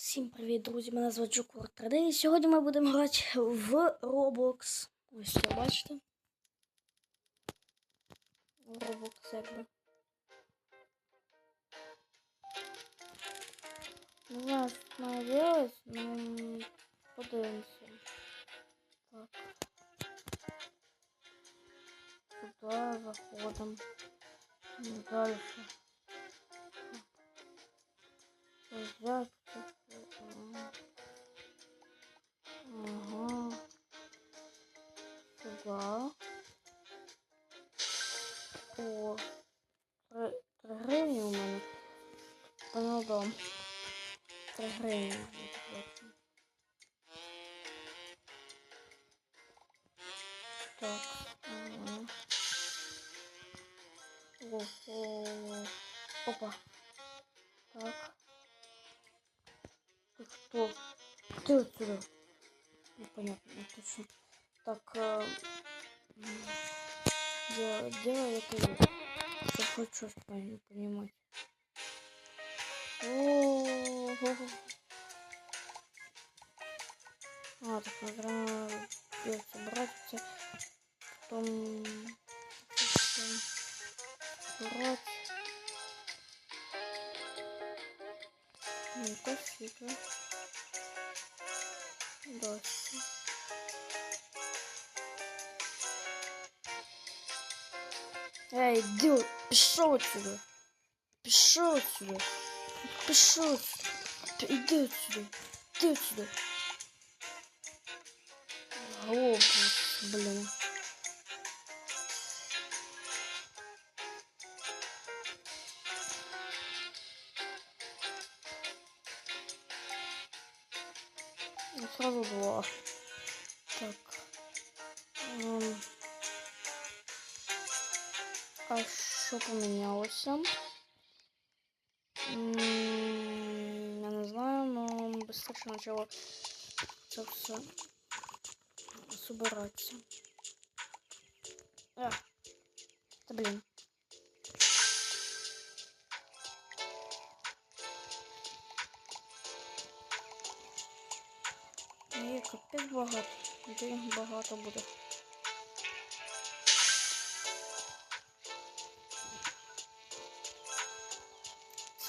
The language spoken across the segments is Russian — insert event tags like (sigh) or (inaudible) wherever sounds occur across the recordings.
Всім привіт, друзі! Мене звуть Жукур 3D і сьогодні ми будемо грати в Roblox. Ось це бачите. Roblox якби. Не знаю, що має делать, ну подивимося. Так. Сюди заходимо. Ну, Дальше. Взять. Ага. Сюда. О. Три, три гривні у мене. Понял дом. Три гривні. відплачу. Так. Ага. О, о, о. Опа. Так. Кто? Ты отсюда. Ну, точно. Так, э, м, дело, дело это есть. Чтоб хоть что-то пон- понимать. О-о-о. А, так наверное, придется брать потом брать. Ну, спасибо. Дальше. Эй, дю, пішов отсюда. Пішов отсюда. Пішов отсюда. П- Іди отсюда. Іди отсюда. Глобус, блин. А що помінялося? М, Я не знаю, но быстрее почало це все собиратися. А, та блін. Ні, капець багато. Де багато буде.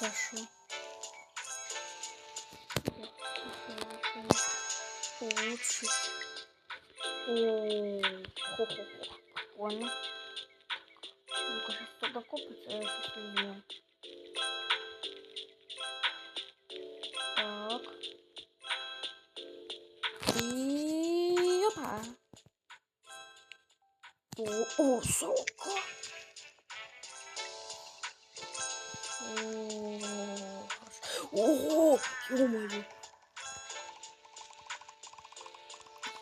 Що? Улучшить. О, хо-хо-хо. Понял. Ну-ка, сейчас туда копится, я сейчас возьму. Так. И опа. О, о, сука. Ё-моё.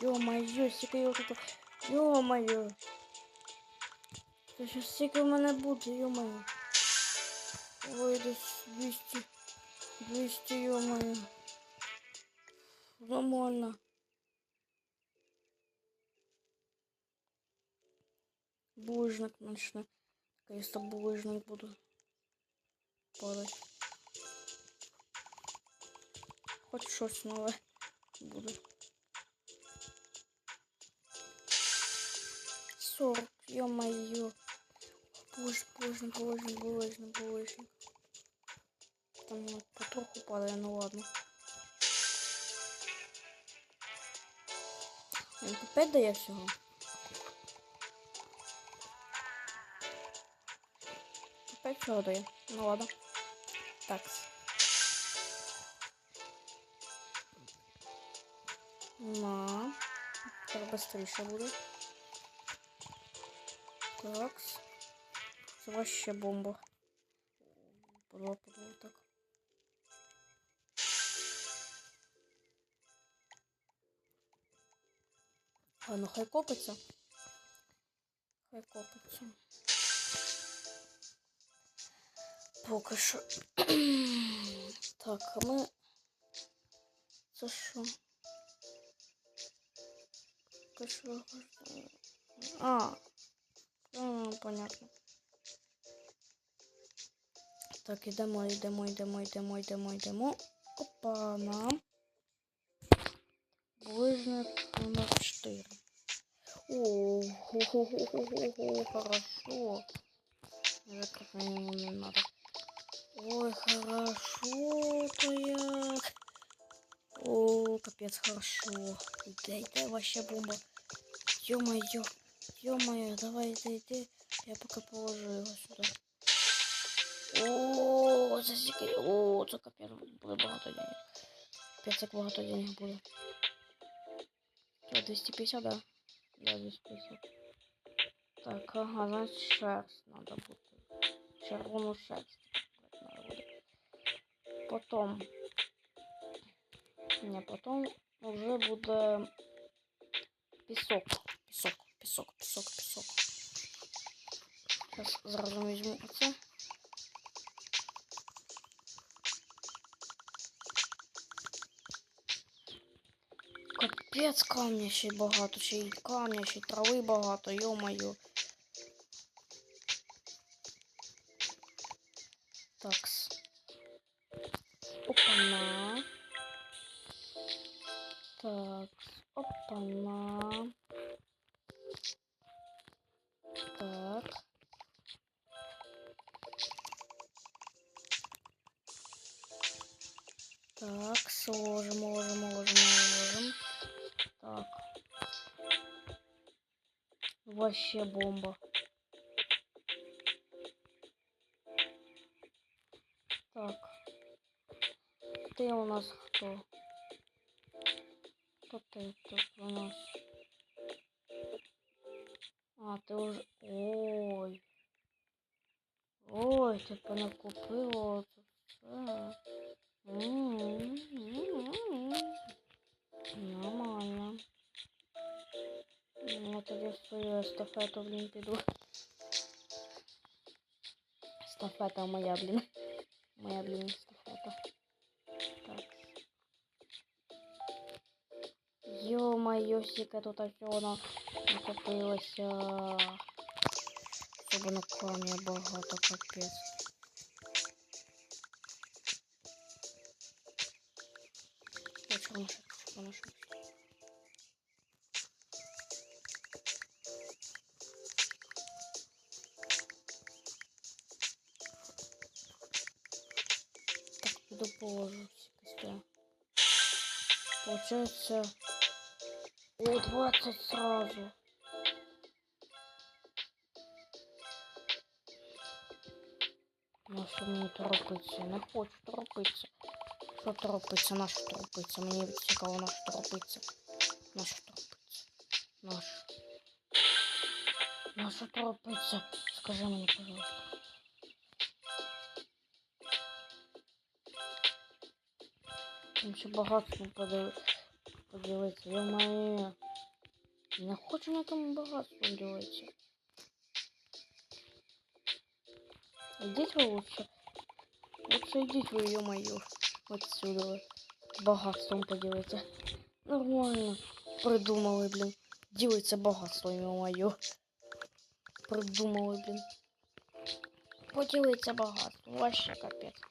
Ё-моё, сколько його тут. Ё-моё. Це ще стільки в мене буде, ё-моё. Ой, десь 200. 200, ё-моё. Нормально. Булыжник начну. Наконец-то булыжник буду падать. Хоть щось нове буде. 40, ё-моё. Боже, боже, боже, боже, боже. Там ну, потроху падає, ну ладно. 5 дає всього. 5 всього дає. Ну ладно. Так. На. Так быстріше буде. Такс. Це вообще бомба. Подвал, подвал, так. А ну хай копиться. Хай копиться. Поки що. (clears throat) так, а ми. Це? Поки що. А, Ну, понятно. Так, ідемо, йдемо, йдемо, йдемо, йдемо, йдемо. Опа-на. Ближник номер 4. О, хо хо хо хо хо хорошо. Закрыть мне не надо. Ой, хорошо-то як. О, капец, хорошо. Дай, дай, вообще бомба. Ё-моё, ё-моё, давай, иди. Я пока положу его сюда. О, засікай. О, це капець, буде багато денег. Капець, як багато денег буде. Що, 250, да? Да, 250. Так, ага, значить шерсть надо буде. Червону шерсть. Потом. Не, потом уже буде пісок. Пісок, пісок, пісок, пісок. Зараз зразу візьму оце. Капець камня ще й багато, ще й камня, ще й трави багато, йо-моє. Вообще бомба. Так. Ты у нас кто? Кто ты тут у нас? А, ты уже... Ой. Ой, ты понакупила свою естафету, блін, піду. Естафета моя, блін. Моя, блін, естафета. Так. Ё-моё, сіка тут воно накопилося. Щоб на камня багато капець. Я чого нашел? Чого нашел? положу після. Получается... О, 20 сразу. Ну, що мені торопиться? Не хочу торопитися. Що торопиться? На що торопиться? Мені цікаво, на що торопиться. На що торопиться? На що? На що торопиться? Скажи мені, пожалуйста. Там ще багатство подив... поділитися. Я маю... Не хочу на тому багатством ділитися. Ідіть ви лучше. Лучше йдіть ви, ё-моё. Отсюда ви. Багатством поділитися. Нормально. Придумали, блін. Ділиться багатством, ё-моё. Придумали, блін. Поділиться багатством. Вообще капець.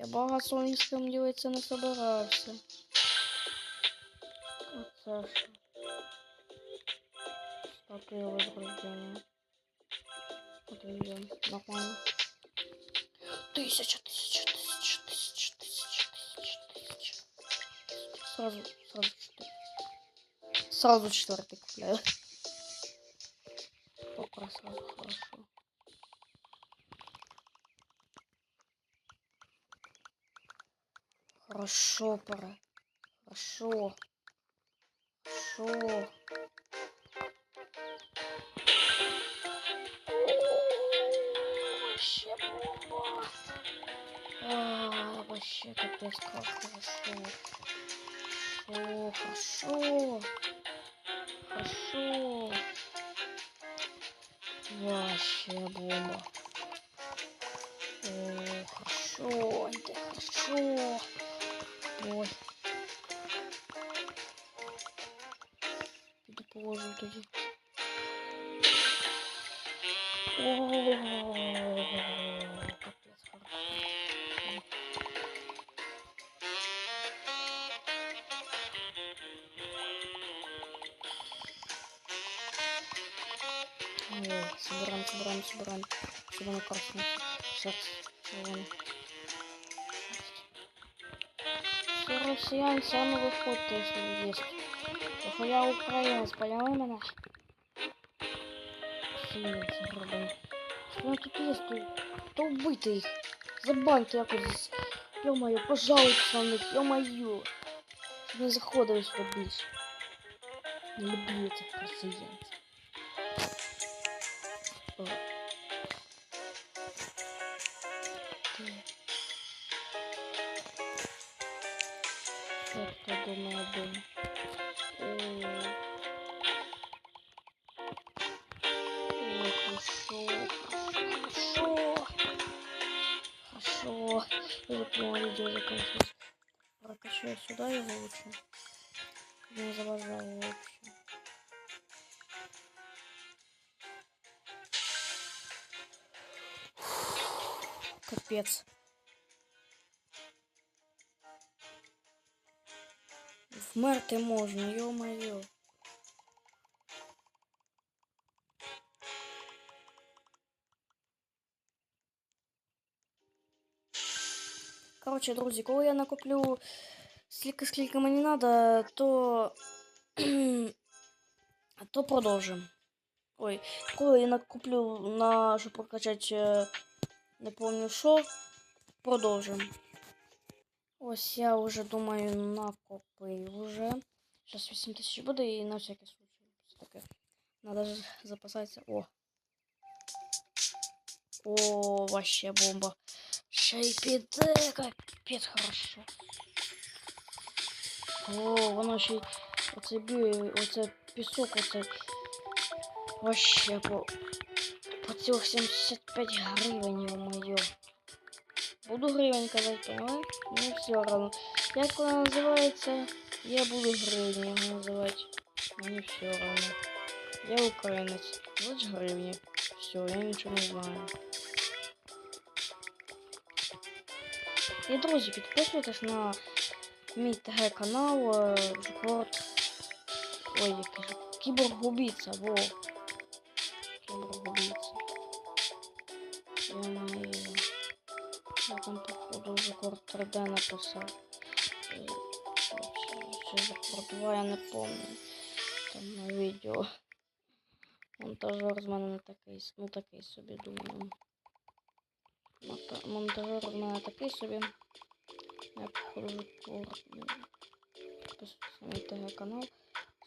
Я з ким ділитися не собирався. Оце що. Статуя возрождения. Вот видим. Нормально. Тысяча, тысяча, тысяча, тысяча, тысяча, тысяча, тысяча. Сразу, сразу четыре. Сразу четвертый купляю. Пока сразу хорошо. Хорошо, пора. Хорошо. Хорошо. Вообще бомба. А, вообще капец как хорошо. О, хорошо. Хорошо. Вообще бомба. О, хорошо. Это хорошо. Вот. Тут положим тоді. Собираем, собираем, собираем. Собираем красный. Сейчас. россиян сами выходят, если вы есть. Потому что я украинец, поняла меня? Сильно заработал. Что ну, тут есть? То, то убийте их. Забаньте якось. Ё-моё, пожалуйста, на них, ё-моё. Щоб не заходили сюди більше. Не люблю цих росіянців. Що тут думаю один? О. Ой, хорошо, хорошо, хорошо. Я видео закончилось. Прокачаю сюда его лучше. Не завожал вообще. Капец. Вмерти можно, ё-моё. Короче, друзі, коли я накоплю скільки, скільки мені надо, то, (clears throat) то продовжимо. Ой, коли я накоплю на щоб прокачати, е, не помню що, продовжимо. Ось я вже думаю накопив уже. Зараз 8 тисяч буде і на всякий случай. Все таке. Надо ж запасатися. О. О, вообще бомба. Ще й піде, капець хорошо. О, воно ще й оце б'є, оце пісок, оце вообще по, по цілих 75 гривень, ё-моё. Буду гривень казати, поняли? Ну все равно. Як вона називається, я буду гривні його називати. Мені все равно. Я українець. Значить гривні. Все, я нічого не знаю. І друзі, підписуйтесь на мій ТГ канал Жукворд. Ой, який же. Кіборг-убійця, во. 3D написав. Е, Чи Жукворд 2, я не помню. Там на відео. Монтажер з мене не такий, ну такий собі думаю. Монта- Монтажер в мене такий собі. Я походу підписуйтесь на мій ТГ канал.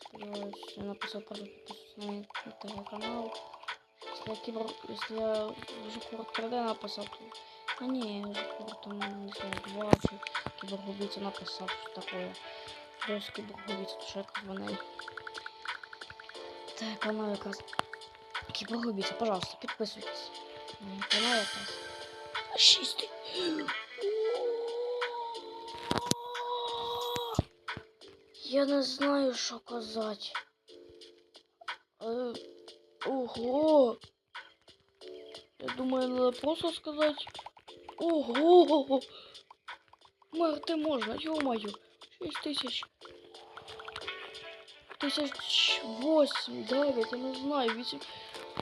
Сподіваюсь, я написав просто підписуйтесь на мій ТГ канал. Если я кибер, если я уже курт 3D написал, то... А не, там, не знаю, 20 кибергубийца написал, что такое. Плюс кибергубийца, то що якраз вони... Так, канал якраз... Кибергубийца, пожалуйста, мій канал якраз. Шістий. Я не знаю, що казати. Е, ого. Я думаю, надо просто сказать. Ого! Мерти можна, ё-моё. 6 тисяч. Тисяч восемь, дев'ять, я не знаю, вісім.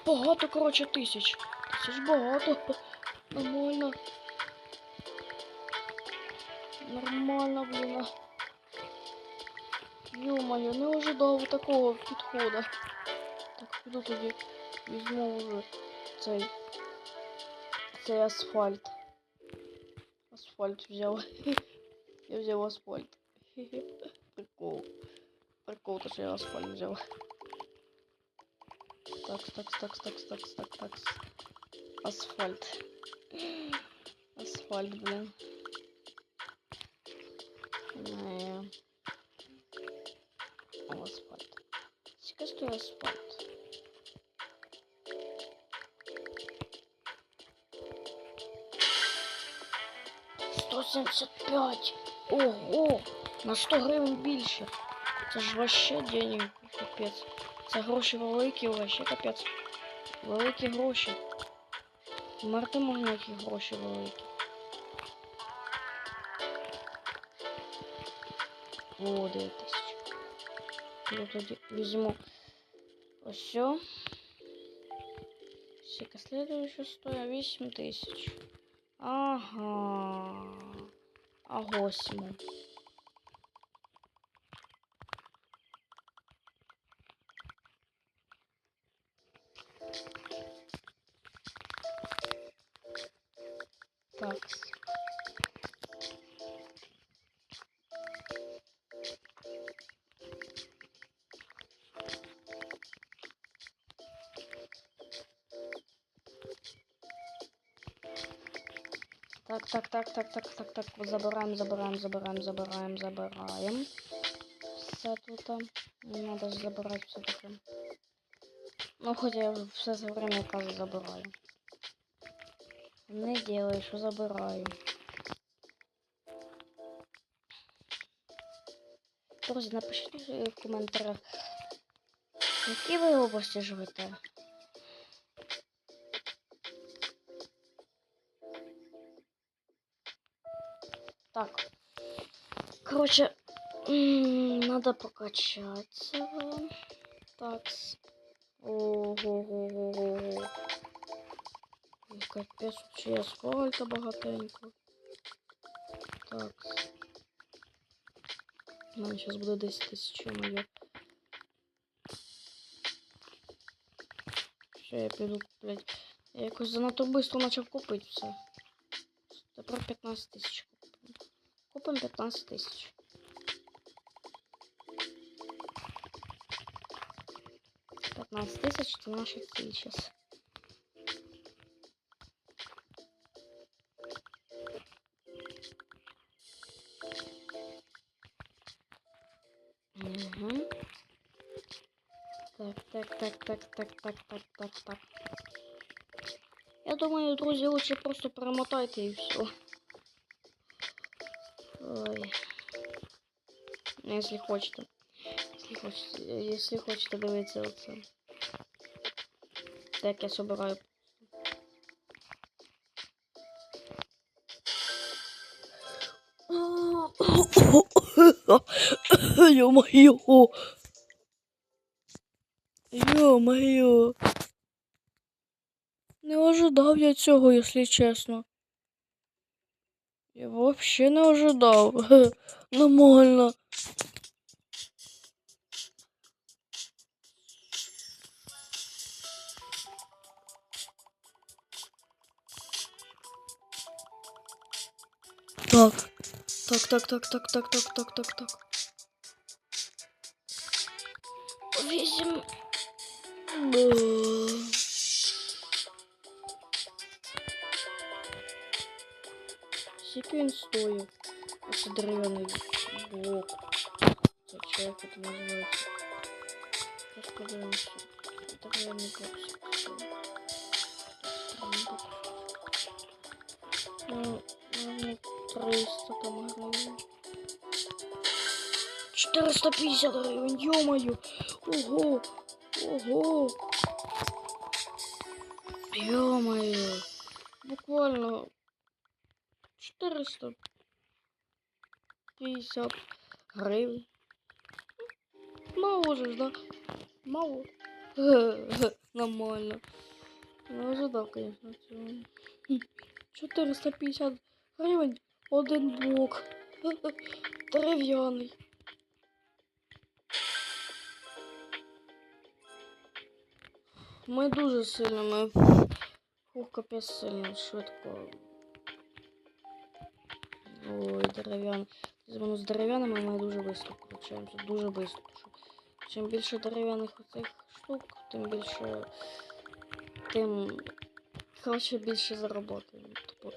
Багато, коротше, тисяч. Тисяч багато. Нормально. Нормально, блин. Ё-моё, не ожидав такого підходу. Так, піду тоді візьму вже цей. Цей асфальт. Асфальт взяв. (laughs) Я взяв асфальт. (laughs) Прикол. Прикол, то що я асфальт взяв. Так, так, так, так, так, так, так. Асфальт. Асфальт, блин. Асфальт. Сколько стоит асфальт? Сто семьдесят пять. Ого! На 100 гривень більше. Це ж вообще денег, капець. Це гроші великі, вообще капець. Великі гроші. Марти можна які гроші великі. О, 9 тисяч. Я тоді візьму ось. сьо. Сколько следующее стоит? 8 тысяч. Ага. arroz, mano. Tá. Так, так, так, так, так, так, так. Забираем, забираем, забираем, забираем, забираем. Все тут. Не надо забирать все таки. Ну, хотя я все це время кажу забираю. Не делаю, що забираю. Друзі, напишіть в коментарях, в якій ви області живете. Короче, надо прокачаться. Так. Ого-го-го-го. Капец, вообще сколько богатенько. Так. Мене зараз буде 10 тисяч моє. Все, я піду куплять. Я якось занадто швидко почав купити все. Тепер 15 тисяч купимо. Купимо 15 тисяч. Пятнадцать тысяч это наши сейчас. Угу. Так, так, так, так, так, так, так, так, так. Я думаю, друзі, лучше просто перемотайте і все. Ой. Ну, если хочете. Если хочете, если хочете дивитися оце. Так я собираю. Ё-моё! (coughs) Ё-моё! Не ожидав я цього, якщо чесно. Я вообще не ожидав. Нормально. Так, так, так, так, так, так, так, так, так. Вісім. Б. Скільки він стоїть? Ось дерев'яний блок. Це чи як це називається? Зараз подивимося. Дерев'яний блок. 300 там гривен. 450 гривен, ё-моё! Ого! Ого! Ё-моё! Буквально 450 гривен. Мало же, да? Мало. (laughs) Нормально. Не ожидав, конечно, цього. Хм, 450 гривень один блок. (laughs) Дерев'яний. Ми дуже сильно, ми Фух, капець сильно швидко. Ой, дерев'яний. Звону з дерев'яними ми дуже швидко включаємося. Дуже швидко. Чим більше дерев'яних оцих штук, тим більше. Тим коротше більше заработаємо. Типу,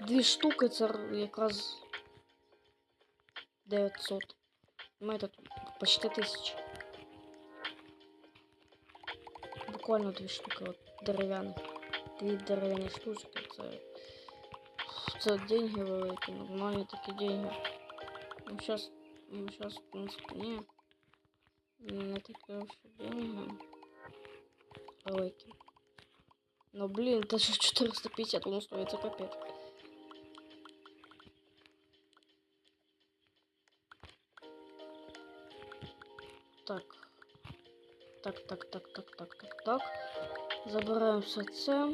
дві штуки це р- якраз 900. Знаєте, тут почти 1000. Буквально дві штуки от дерев'яних. Дві дерев'яні штучки. Це, це деньги великі, нормальні такі деньги. Ну, сейчас, ну, сейчас, в принципі, ні. Не такі вже деньги. Великі. Ну, блин, даже 450 (laughs) он стоит, это капец. Так. Так, так, так, так, так, так, так. Забираємо все це.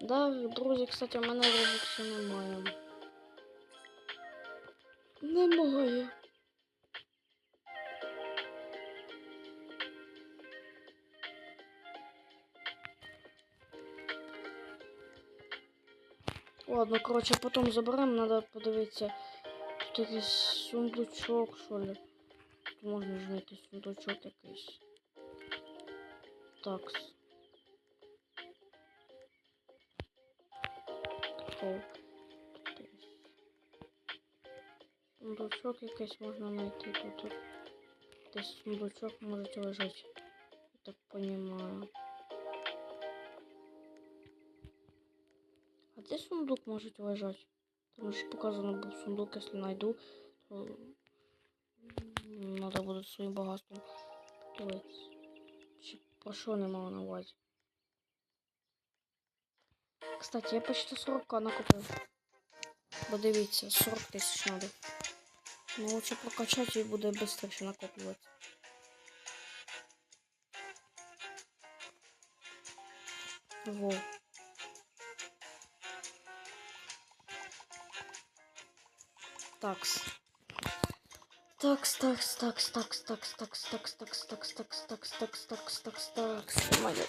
Да, друзі, кстати, у мене робоксу немає. Немає. Ладно, короче, потом заберем, надо подивитися. Тут якийсь сундучок, що ли. можна ж знайти сундучок якийсь. Такс. так Сундучок якийсь можно найти тут. то есть сундучок можете ложить Я так понимаю. А где сундук можете лежать? Потому что показано был сундук, если найду, то треба буде своїм багатством подивитися. Чи про що не мала на увазі? Кстати, я почти 40 накопив. Бо дивіться, 40 тисяч треба. Ну лучше прокачати і буде швидше накоплювати. Во. Такс. Такс, такс, такс, такс, такс, такс, такс, такс, такс, такс, такс, такс, такс, такс, такс. Моя.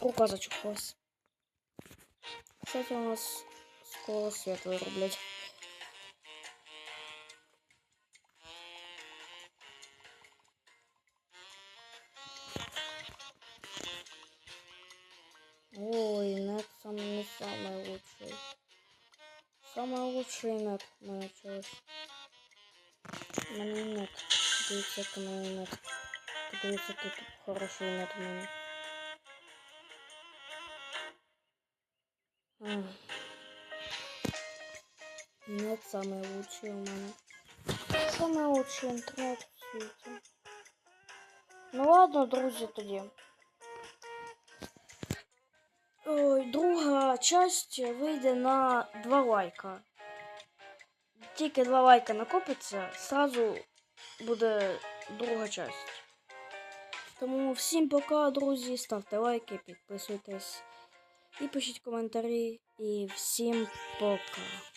Рука зачухалась. Кстати, у нас скоро свет вырублять. У мене нет. Дивіться, як у мене нет. Подивіться, який тут хороший нет у мене. Ах. Нет самый лучший у мене. Самый лучший интернет в світі. Ну ладно, друзі, тоді. Ой, друга часть вийде на 2 лайка. Тільки 2 лайка накопиться, сразу буде друга часть. Тому всім пока, друзі. Ставте лайки, підписуйтесь і пишіть коментарі. І всім пока.